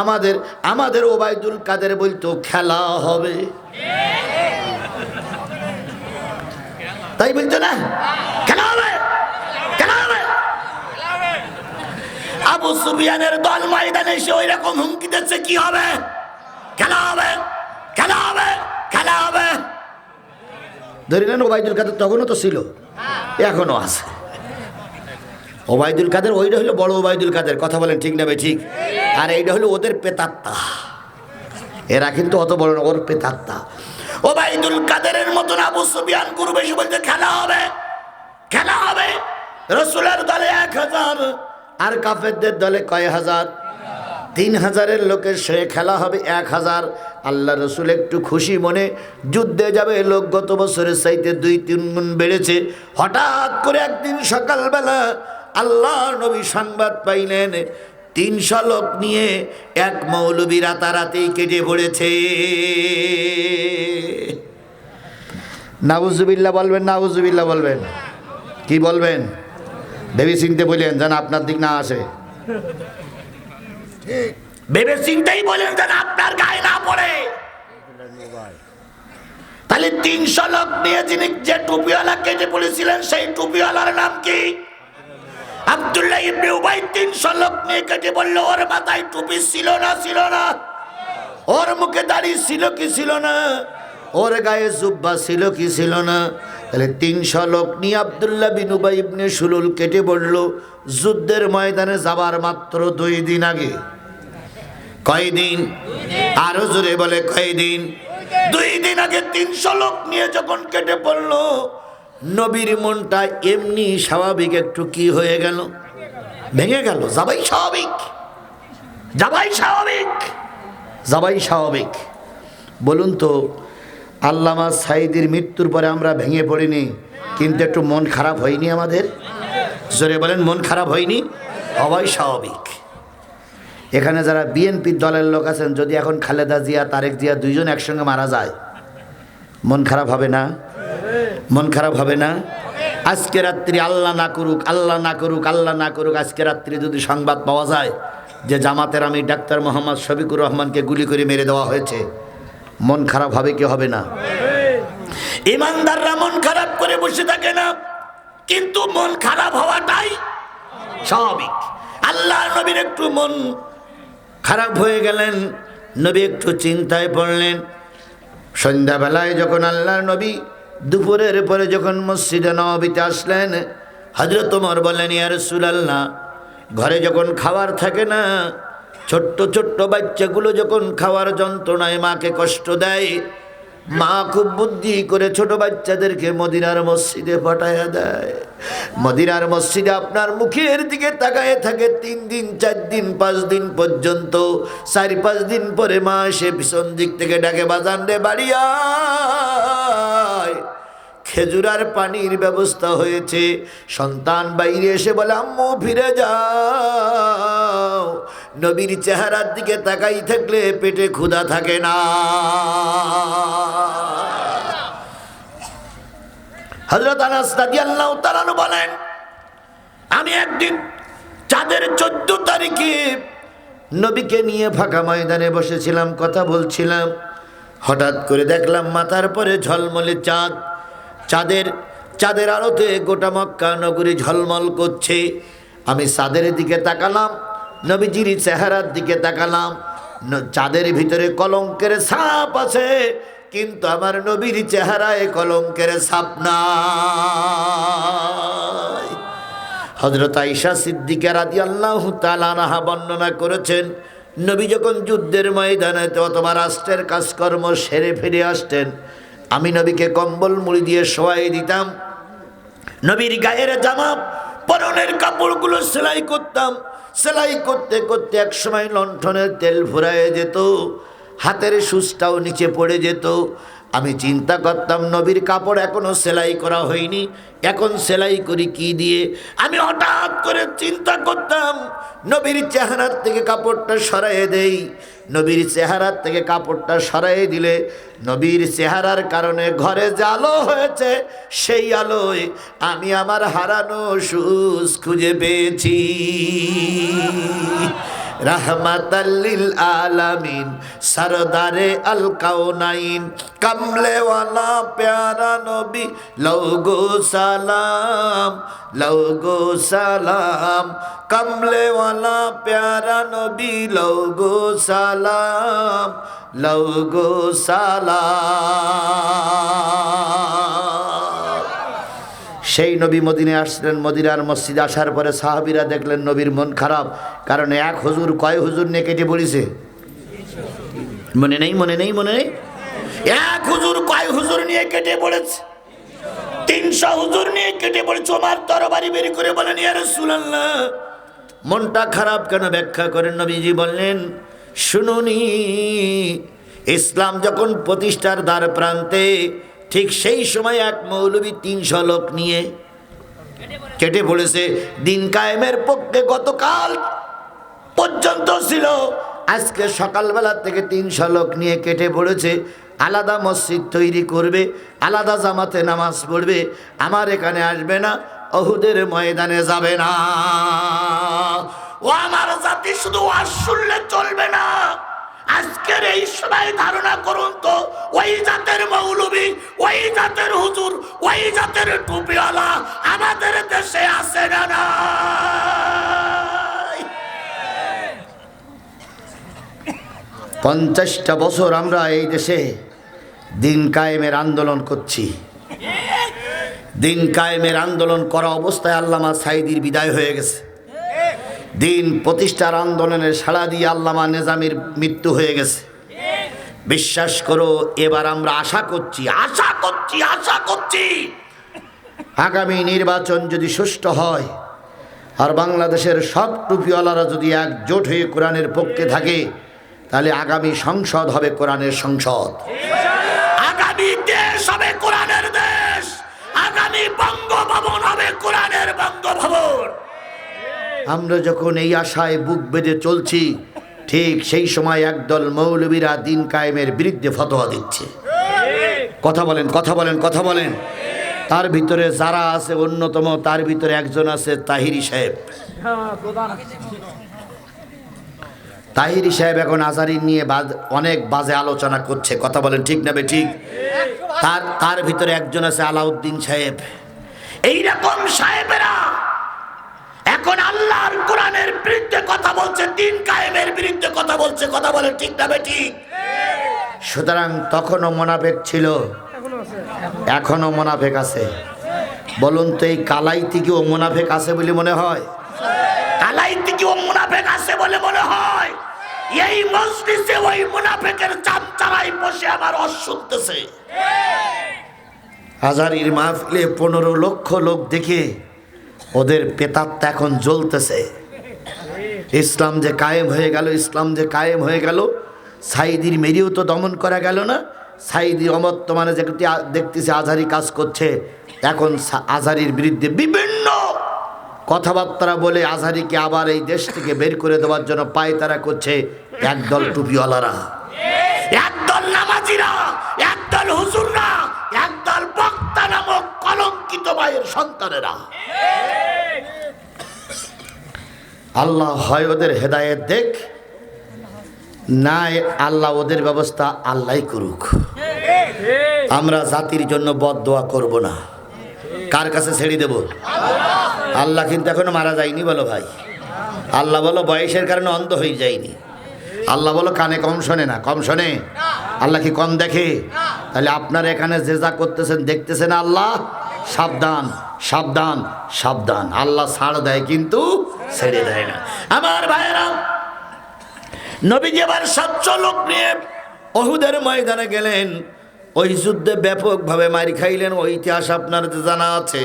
আমাদের আমাদের ওবায়দুল কাদের বলতো, খেলা হবে। তাই বলতো না? খেলা হবে খেলা হবে। আবু সুবিয়ানের দল ময়দানে এসে ওই রকম হুমকি দিচ্ছে, কি হবে? খেলা হবে খেলা হবে খেলা হবে। ধরে নেন ওবায়দুল কাদের তখনও তো ছিল এখনও আছে। ওবায়দুল কাদের, ওইটা হলো বড় ওবায়দুল কাদের, কথা বলেন ঠিক নেবে ঠিক? আর এইটা হলো ওদের পেতাত্তা। এরা কিন্তু অত বড় ওর পেতাত্তা। ওবায়দুল কাদেরের মতন আবু সুবিয়ান করবে এসে বলছে, খেলা হবে খেলা হবে। রসুলের দলে এক হাজার আর কাফেরদের দলে কয় হাজার? তিন হাজারের লোকের সে খেলা হবে এক হাজার। আল্লাহ রসুল একটু খুশি মনে যুদ্ধে যাবে, লোক গত বছরের চাইতে দুই, তিন গুণ বেড়েছে। হঠাৎ করে একদিন সকালবেলা আল্লাহ নবী সংবাদ পাইলেন তিনশো লোক নিয়ে এক মৌলবী রাতারাতি কেটে পড়েছে। নাউজুবিল্লা বলবেন নাউজুবিল্লা বলবেন। কি বলবেন? ভেবে চিনতে বললেন যেন আপনার দিক না আসে। ভেবে চিন্তাই বলেন যেন আপনার গায়ে না পড়ে। তাহলে তিনশো লোক নিয়ে যিনি যে টুপিওয়ালা কেটে পড়েছিলেন, সেই টুপিওয়ালার নাম কি? আব্দুল্লাহ ইবনে উবাই তিনশো লোক নিয়ে কেটে বলল, ওর মাথায় টুপি ছিল না ছিল না? ওর মুখে দাড়ি ছিল কি ছিল না? ওর গায়ে জুব্বা ছিল কি ছিল না? তাহলে তিনশো লোক নিয়ে আবদুল্লাহ বিন উবাই ইবনে সুলুল কেটে পড়ল যুদ্ধের ময়দানে যাবার মাত্র দুই দিন আগে। কয়দিন? আরও জোরে বলে কয়দিন? দুই দিন আগে তিনশো লোক নিয়ে যখন কেটে পড়ল নবীর মনটা এমনি স্বাভাবিক, একটু কি হয়ে গেল? ভেঙে গেল। যাবাই স্বাভাবিক। যাবাই স্বাভাবিক। যাবাই স্বাভাবিক। বলুন তো, আল্লামা সাইদির মৃত্যুর পরে আমরা ভেঙে পড়িনি, কিন্তু একটু মন খারাপ হয়নি আমাদের? জোরে বলেন, মন খারাপ হয়নি? হওয়াই স্বাভাবিক। এখানে যারা বিএনপির দলের লোক আছেন, যদি এখন খালেদা জিয়া, তারেক জিয়া দুইজন একসঙ্গে মারা যায়, মন খারাপ হবে না? মন খারাপ হবে না? আজকে রাত্রি আল্লাহ না করুক, আল্লাহ না করুক, আল্লাহ না করুক, আজকে রাত্রি যদি সংবাদ পাওয়া যায় যে জামাতের আমি ডাক্তার মোহাম্মদ শফিকুর রহমানকে গুলি করে মেরে দেওয়া হয়েছে, মন খারাপ হবে কি হবে না? ইমানদাররা মন খারাপ করে বসে থাকে না, কিন্তু মন খারাপ হওয়াটাই স্বাভাবিক। আল্লাহ নবীর একটু মন খারাপ হয়ে গেলেন, নবী একটু চিন্তায় পড়লেন। সন্ধ্যাবেলায় যখন আল্লাহ নবী দুপুরের পরে যখন মসজিদে নবীতে আসলেন হজরত তোমার বললেন ইয়ার সুলাল্লাহ ঘরে যখন খাবার থাকে না, ছোট্ট ছোট্ট বাচ্চাগুলো যখন খাওয়ার যন্ত্রণায় মাকে কষ্ট দেয়, মা খুব বুদ্ধি করে ছোট বাচ্চাদেরকে মদিনার মসজিদে পাঠাইয়া দেয়। মদিনার মসজিদে আপনার মুখের দিকে তাকায় থাকে তিন দিন, চার দিন, পাঁচ দিন পর্যন্ত। চার পাঁচ দিন পরে মা এসে ভীষণ দিক থেকে ডাকে, বাজান রে বাড়িয়া খেজুরার পানির ব্যবস্থা হয়েছে। সন্তান বাইরে এসে বলে, আম্মু, ফিরে যাও। নবীর চেহারার দিকে তাকাই থাকলে পেটে ক্ষুধা থাকে না। আমি একদিন চাঁদের তারিখে নবীকে নিয়ে ফাঁকা ময়দানে বসেছিলাম, কথা বলছিলাম। হঠাৎ করে দেখলাম মাথার পরে ঝলমলে চাঁদ। চাঁদের চাঁদের আলোতে গোটা মক্কা নগরী ঝলমল করছে। আমি চাঁদের দিকে তাকালাম, নবীজির চেহারার দিকে তাকালাম। ন- চাঁদের ভিতরে কলঙ্কের সাপ আছে, কিন্তু আমার নবীর চেহারায় কলঙ্কের সাপ নাই। হজরত আইসা সিদ্দিকা রাদি আল্লাহ তালানাহা বর্ণনা করেছেন, নবী যখন যুদ্ধের ময়দানে অথবা রাষ্ট্রের কাজকর্ম সেরে ফিরে আসতেন আমি নবীকে কম্বল মুড়ি দিয়ে শোয়াই দিতাম। নবীর গায়ের জামা, পরনের কাপড়গুলো সেলাই করতাম। সেলাই করতে করতে এক সময় লণ্ঠনের তেল ফুরায় যেত, হাতের সুচটাও নিচে পড়ে যেত। আমি চিন্তা করতাম, নবীর কাপড় এখনও সেলাই করা হয়নি। এখন সেলাই করি কি দিয়ে? আমি হঠাৎ করে চিন্তা করতাম, নবীর চেহারার থেকে কাপড়টা সরাইয়ে দেই। নবীর চেহারার থেকে কাপড়টা সরাই দিলে। নবীর চেহারার কারণে ঘরে যে আলো হয়েছে, সেই আলোয় আমি আমার হারানো সুস খুঁজে পেয়েছি। রহমতাল্লিল আলামিন, সরদারে আল কাউনাইন কমলেওয়ালা প্যারা নবী, লৌগো সালাম লৌগো সালাম, কমলেওয়ালা প্যারা নবী, লৌগো সালাম লৌগো সালাম। সেই নবী মদিনে আসলেন, মদিনার মসজিদে আসার পরে সাহাবিরা দেখলেন নবীর মন খারাপ। কারণ এক হুজুর কয় হুজুর নিয়ে কেটে পড়েছে মনে নেই মনে নেই মনে নেই? এক হুজুর কয় হুজুর নিয়ে কেটে পড়েছে তিনশো হুজুর নিয়ে কেটে পড়েছে ওমার তরবারি বের করে বলেন মনটা খারাপ কেন ব্যাখ্যা করেন নবীজি বললেন, শুনুনি, ইসলাম যখন প্রতিষ্ঠার দ্বার প্রান্তে ঠিক সেই সময় এক মৌলবী তিনশো লোক নিয়ে কেটে পড়েছে। দিন কায়েমের পক্ষে গতকাল পর্যন্ত ছিল। আজকে সকালবেলা থেকে তিনশো লোক নিয়ে কেটে পড়েছে। আলাদা মসজিদ তৈরি করবে, আলাদা জামাতে নামাজ পড়বে। আমার এখানে আসবে না, অহুদের ময়দানে যাবে না। ও আমার জাতি শুধু ওয়াজ শুনলে চলবে না। আজকের এই সময় ধারণা করুন তো, ওই জাতের মৌলবী, ওই জাতের হুজুর, ওই জাতের টুপিওয়ালা আমাদের দেশে আছে না নাই? পঞ্চাশটা বছর আমরা এই দেশে দিন কায়েমের আন্দোলন করছি। দিন কায়েমের আন্দোলন করা অবস্থায় আল্লামা সাইদির বিদায় হয়ে গেছে। দিন প্রতিষ্ঠার আন্দোলনের সাড়া দিয়ে আল্লামা নেজামির মৃত্যু হয়ে গেছে। বিশ্বাস করো, এবার আমরা আশা করছি আশা করছি আশা করছি। আগামী নির্বাচন যদি সুষ্ঠু হয়, আর বাংলাদেশের সব টুপিওয়ালারা যদি একজোট হয়ে কোরআনের পক্ষে থাকে, তাহলে আগামী সংসদ হবে কোরআনের সংসদ। আগামী দেশ হবে কোরআনের দেশ, আগামী বঙ্গভবন হবে কোরআনের বঙ্গভবন। আমরা যখন এই আশায় বুক বেঁধে চলছি, ঠিক সেই সময় একদল মৌলবীরা দিন কায়েমের বিরুদ্ধে ফতোয়া দিচ্ছে। কথা বলেন কথা বলেন কথা বলেন। তার ভিতরে যারা আছে, অন্যতম, তার ভিতরে একজন আছে তাহিরি সাহেব। তাহিরি সাহেব এখন আজারি নিয়ে অনেক বাজে আলোচনা করছে। কথা বলেন, ঠিক না ঠিক? তার তার ভিতরে একজন আছে আলাউদ্দিন সাহেব। এইরকম সাহেবেরা এখন আল্লাহর কোরআনের বিরুদ্ধে কথা বলছে দিন কায়েমের বিরুদ্ধে কথা বলছে কথা বলে ঠিক না ঠিক? সুতরাং তখনও মোনাফেক ছিল এখনও মোনাফেক আছে। বলুন তো এই কালাই থেকেও মোনাফেক আছে বলে মনে হয়? কালাই থেকেও মোনাফেক আছে বলে মনে হয়? এই মসজিদে ওই মুনাফেকের চামচারাই বসে আমার অস হাজারির মাহফিলে পনেরো লক্ষ লোক দেখে ওদের পেতাত্তা এখন জ্বলতেছে। ইসলাম যে কায়েম হয়ে গেল, ইসলাম যে কায়েম হয়ে গেল, সাইদির মেরিও তো দমন করা গেল না। সাইদি অবর্তমানে যে দেখতেছে, আজহারি কাজ করছে। এখন আজহারির বিরুদ্ধে বিভিন্ন কথাবার্তা বলে আজহারিকে আবার এই দেশ থেকে বের করে দেওয়ার জন্য পায়তারা করছে একদল টুপিওয়ালারা। একদল নামাজিরা, একদল হুজুররা, একদল বক্তা নামক কলঙ্কিত মায়ের সন্তানেরা। আল্লাহ হয় ওদের হেদায়েত দেখ। না আল্লাহ ওদের ব্যবস্থা আল্লাহ করুক। আমরা জাতির জন্য বদ দোয়া করব না। কার কাছে ছেড়ে দেব? আল্লাহ কিন্তু এখনও মারা যায়নি বলো ভাই। আল্লাহ বলো বয়সের কারণে অন্ধ হয়ে যায়নি। আল্লাহ বলো কানে কম শোনে না। কম শোনে? আল্লাহ কি কম দেখে? তাহলে আপনারা এখানে যে যা করতেছেন, দেখতেছেন আল্লাহ? সাবধান সাবধান সাবধান। আল্লাহ ছাড় দেয় কিন্তু ছেড়ে দেয় না। আমার ভাইয়েরা, নবীজি আবার সাতশো লোক নিয়ে অহুদের ময়দানে গেলেন। ওই যুদ্ধে ব্যাপকভাবে মারি খাইলেন। ওই ইতিহাস আপনার জানা আছে।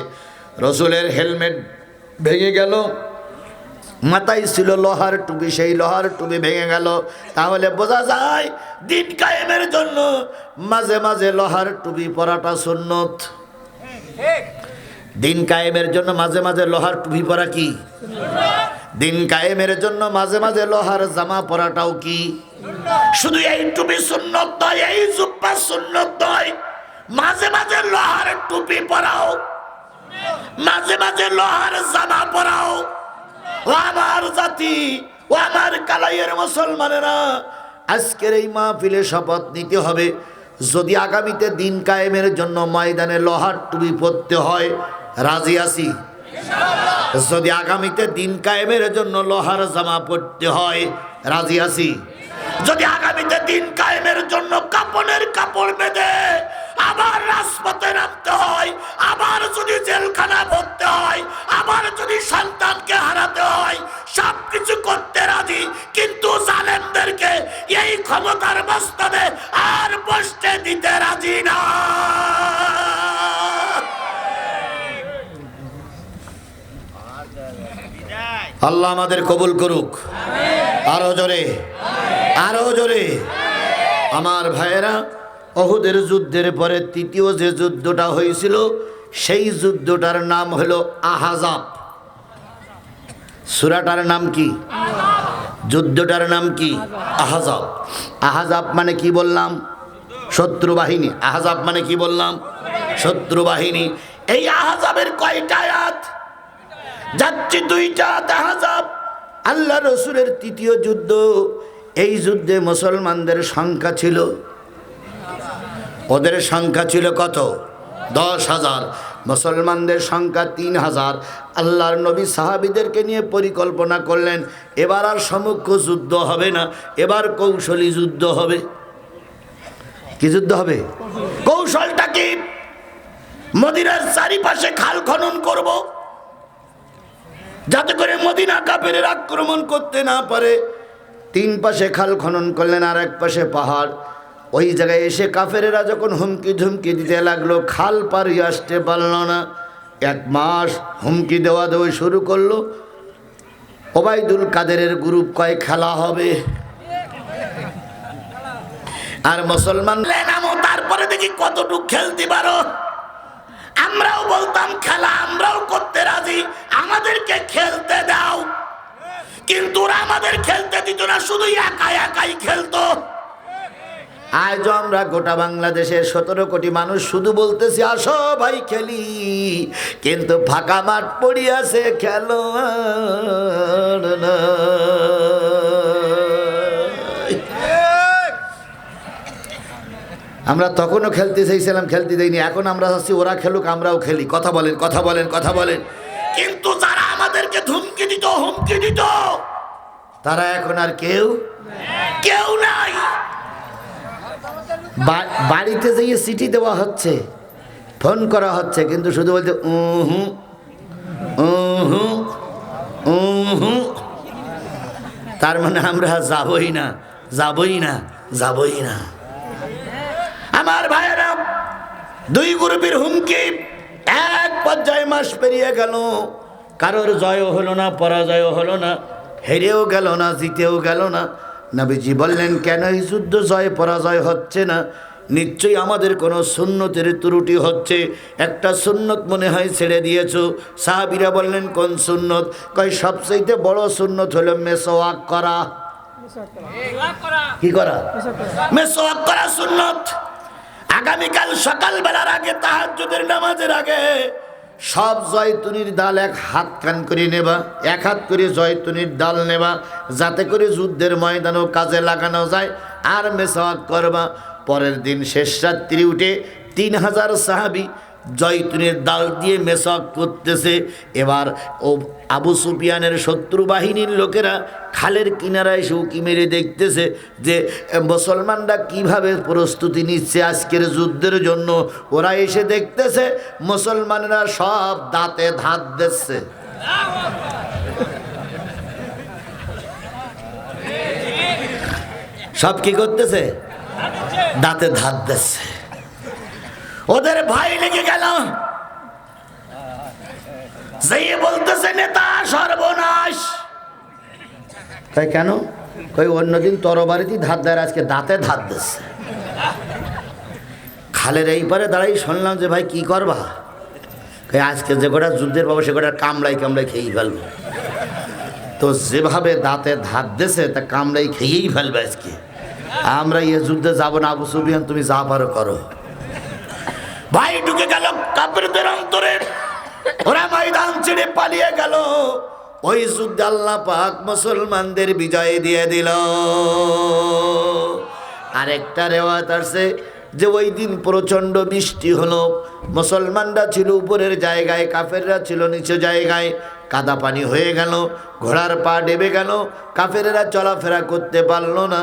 রসুলের হেলমেট ভেঙে গেল। মাথায় ছিল লোহার টুপি। সেই লোহার টুপি ভেঙে গেল। তাহলে বোঝা যায় দিন কায়েমের জন্য মাঝে মাঝে লোহার টুপি পরাটা সুন্নত। দিন কায়েমের জন্য মাঝে মাঝে লোহার টুপি পরা কি? দিন কায়েমের জন্য মাঝে মাঝে লোহার জামা পরাটাও কি? শুধু এই টুপি সুন্নত নয়, এই জুব্বা সুন্নত নয়, মাঝে মাঝে লোহার টুপি পরাও, মাঝে মাঝে লোহার জামা পরাও। ও আমার জাতি, ও আমার কালাইয়ের মুসলমানেরা, আজকের এই মাহফিলে শপথ নিতে হবে। যদি আগামীতে দিন কায়েমের জন্য ময়দানে লোহার টুপি পরতে হয় রাজি আছি? যদি আগামীতে দিন কায়েমের জন্য লোহার জামা পড়তে হয়, রাজি আছি? যদি আগামীতে দিন কায়েমের জন্য কাপড়ের কাপড় বেঁধে আবার রাজপথে নামতে হয়, আবার যদি জেলখানা ভরতে হয়, আবার যদি সন্তানকে হারাতে হয়, সবকিছু করতে রাজি, কিন্তু জালেমদেরকে এই ক্ষমতার মস্তদে আর বসতে দিতে রাজি না। আল্লাহ আমাদের কবুল করুক। আরও জোরে। আরও জোরে। আমার ভাইয়েরা, অহুদের যুদ্ধের পরে তৃতীয় যে যুদ্ধটা হয়েছিল, সেই যুদ্ধটার নাম হলো আহাজাব। সুরাটার নাম কি? যুদ্ধটার নাম কি? আহাজাব। আহাজাব মানে কি বললাম? শত্রু বাহিনী। আহাজাব মানে কি বললাম? শত্রু বাহিনী। এই আহাজাবের কয়টা আয়াত? যাচ্ছে দুইটা আহাজাব আল্লাহ রসুলের তৃতীয় যুদ্ধ, এই যুদ্ধে মুসলমানদের সংখ্যা ছিল, ওদের সংখ্যা ছিল কত? দশ হাজার। মুসলমানদের সংখ্যা তিন হাজার। আল্লাহর নবী সাহাবিদেরকে নিয়ে পরিকল্পনা করলেন, এবার আর সমুখ্য যুদ্ধ হবে না, এবার কৌশলী যুদ্ধ হবে। কি যুদ্ধ হবে? কৌশলটা কি? মদিনার চারিপাশে খাল খনন করব যাতে করে মদিনা কাপের আক্রমণ করতে না পারে। তিন পাশে খাল খনন করলেন, আর এক পাশে পাহাড়। ওই জায়গায় এসে কাফেরেরা যখন হুমকি ধুমকি দিতে লাগল, খাল পাড়িয়ে আসতে পারল না। এক মাস হুমকি দেওয়া দেওয়া শুরু করল। ওবায়দুল কাদেরের গ্রুপ কয়, খেলা হবে। আর মুসলমান তারপরে দেখি কতটুক খেলতে পারো। আমরাও বলতাম খেলা, আমরাও করতে রাজি। আমাদেরকে খেলতে দাও। কিন্তু আমাদের খেলতে দিত না শুধু একা একাই খেলতো। আজ আমরা গোটা বাংলাদেশের সতেরো কোটি মানুষ শুধু বলতেছি, আসো ভাই খেলি। কিন্তু ফাঁকা মাঠ পড়িয়াছে খেলো আর নাই। আমরা তখনও খেলতে চাইছিলাম, খেলতে দেয়নি এখন আমরা চাচ্ছি ওরা খেলুক, আমরাও খেলি। কথা বলেন কথা বলেন কথা বলেন। কিন্তু যারা আমাদেরকে ধুমকি দিত, হুমকি দিত, তারা এখন আর কেউ কেউ নাই। বাড়িতে যেয়ে চিঠি দেওয়া হচ্ছে, ফোন করা হচ্ছে, কিন্তু শুধু বলতে, উহু উহু উহু। তার মানে আমরা যাবই না যাবই না যাবই না। আমার ভাইয়েরা দুই গ্রুপের হুমকি এক পর্যায়ে মাস পেরিয়ে গেল। কারোর জয়ও হলো না পরাজয়ও হলো না হেরেও গেল না জিতেও গেল না। নবীজি বললেন কেন এই যুদ্ধ জয় পরাজয় হচ্ছে না? নিশ্চয়ই আমাদের কোনো সুন্নতের ত্রুটি হচ্ছে। একটা সুন্নত মনে হয় ছেড়ে দিয়েছ। সাহাবিরা বললেন কোন সুন্নত? কয় সবচাইতে বড় সুন্নত হলো মেসোয়াক করা। কি করা? মেসোয়াক করা সুন্নত। আগামীকাল সকালবেলার আগে তাহাজ্জুদের নামাজের আগে সব জয়তুনির ডাল এক হাত কান করে নেবা, এক হাত করে জয়তুনির ডাল নেবা, যাতে করে যুদ্ধের ময়দানও কাজে লাগানো যায়, আর মেসাওয়াক করবা। পরের দিন শেষ রাত্রি উঠে তিন হাজার সাহাবি জয়তুনের ডাল দিয়ে মেসাক করতেছে। এবার ও আবু সুফিয়ানের শত্রু বাহিনীর লোকেরা খালের কিনারায় এসে উকি মেরে দেখতেছে যে, মুসলমানরা কীভাবে প্রস্তুতি নিচ্ছে আজকের যুদ্ধের জন্য। ওরা এসে দেখতেছে মুসলমানরা সব দাঁতে ধাত দিচ্ছে। সব কি করতেছে? দাঁতে ধাত দিচ্ছে। ওদের ভাই লেগে গেল। যেয়ে বলতেছে, নেতা, সর্বনাশ! তাই কেন? কই অন্যদিন তরবারিতেই ধার দেয়, আজকে দাঁতে ধার দিচ্ছে খালের এই পারে দাঁড়াই শুনলাম যে, ভাই, কি করবা? কই আজকে যে কটা যুদ্ধের পাবো সে কটা কামড়াই কামড়াই খেয়েই ফেলব। তো যেভাবে দাঁতে ধার দিছে, তা কামড়াই খেয়েই ফেলবে আজকে। আমরা ইয়ে যুদ্ধে যাব না, আবু সুবিয়ান তুমি যা পারো করো। ভাই ঢুকে গেল কাপড়দের অন্তরে। ওরা ময়দান ছেড়ে পালিয়ে গেল। ওই যুদ্ধে আল্লাহ পাক মুসলমানদের বিজয় দিয়ে দিল। আরেকটা রেওয়াত আছে যে ওই দিন প্রচণ্ড বৃষ্টি হলো। মুসলমানরা ছিল উপরের জায়গায়, কাফেররা ছিল নিচু জায়গায়। কাদা পানি হয়ে গেল, ঘোড়ার পা ডেবে গেল। কাফেরেরা চলাফেরা করতে পারল না।